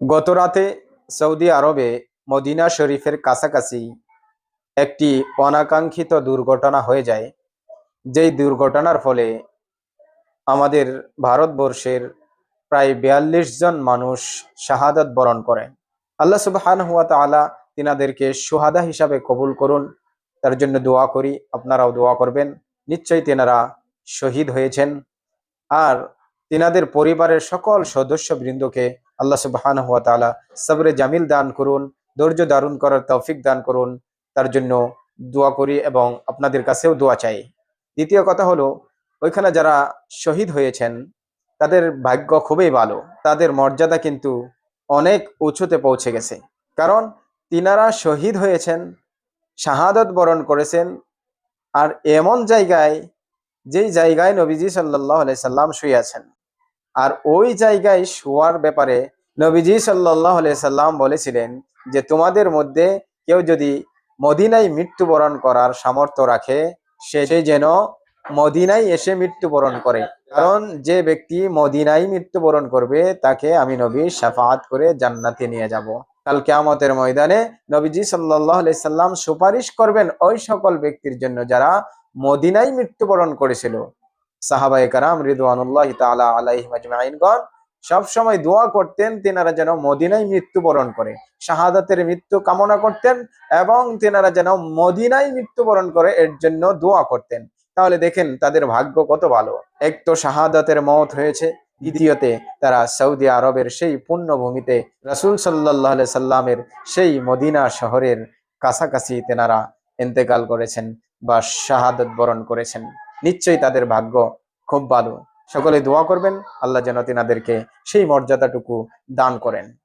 গত রাতে সৌদি আরবে মদিনা শরীফের কাছাকাছি একটি অনাকাঙ্ক্ষিত দুর্ঘটনা হয়ে যায়। যেই দুর্ঘটনার ফলে আমাদের ভারতবর্ষের প্রায় বিয়াল্লিশ জন মানুষ শাহাদাত বরণ করে। আল্লাহ সুবহান হুয়া তালা তিনাদেরকে সুহাদা হিসাবে কবুল করুন। তার জন্য দোয়া করি, আপনারাও দোয়া করবেন। নিশ্চয়ই তেনারা শহীদ হয়েছেন। আর তিনাদের পরিবারের সকল সদস্যবৃন্দকে আল্লাহ সুবহান হুয়া তালা সবরে জামিল দান করুন, ধৈর্য দারুণ করার তৌফিক দান করুন, তার জন্য দোয়া করি এবং আপনাদের কাছেও দোয়া চাই। দ্বিতীয় কথা হলো, ওইখানে যারা শহীদ হয়েছেন, তাদের ভাগ্য খুবই ভালো। তাদের মর্যাদা কিন্তু অনেক উঁচুতে পৌঁছে গেছে। কারণ তিনারা শহীদ হয়েছেন, শাহাদত বরণ করেছেন, আর এমন জায়গায় যেই জায়গায় নবীজি সাল্লাহ সাল্লাম শুয়ে আছেন। আর ওই জায়গায় শোয়ার ব্যাপারে নবীজি সাল্লাহ সাল্লাম বলেছিলেন যে তোমাদের মধ্যে কেউ যদি মদিনায় মৃত্যুবরণ করার সামর্থ্য রাখে, সে যেন মদিনায় এসে মৃত্যুবরণ করে। কারণ যে ব্যক্তি মদিনায় মৃত্যুবরণ করবে, তাকে আমি নবী সাফাত করে জান্নাতে নিয়ে যাব। কাল কেয়ামতের ময়দানে নবীজি সাল্লাহ সাল্লাম সুপারিশ করবেন ওই সকল ব্যক্তির জন্য যারা মদিনায় মৃত্যুবরণ করেছিল। সাহাবাই কারাম রিদওয়ানুল্লাহ তালা আলাইহিম আজমাইনগণ সব সময় দোয়া করতেন তেনারা যেন মদিনায় মৃত্যুবরণ করে, শাহাদাতের মৃত্যু কামনা করতেন এবং তেনারা যেন মদিনায় মৃত্যুবরণ করে এর জন্য দোয়া করতেন। তাহলে দেখেন তাদের ভাগ্য কত ভালো। এক তো শাহাদাতের মত হয়েছে, দ্বিতীয়তে তারা সৌদি আরবের সেই পুণ্যভূমিতে রসুল সাল্লাহ সাল্লামের সেই মদিনা শহরের কাছাকাছি তেনারা ইন্তেকাল করেছেন বা শাহাদত বরণ করেছেন। নিশ্চয়ই তাদের ভাগ্য খুব ভালো। সকলে দোয়া করবেন, আল্লাহ যেন তিনাদেরকে সেই মর্যাদাটুকু দান করেন।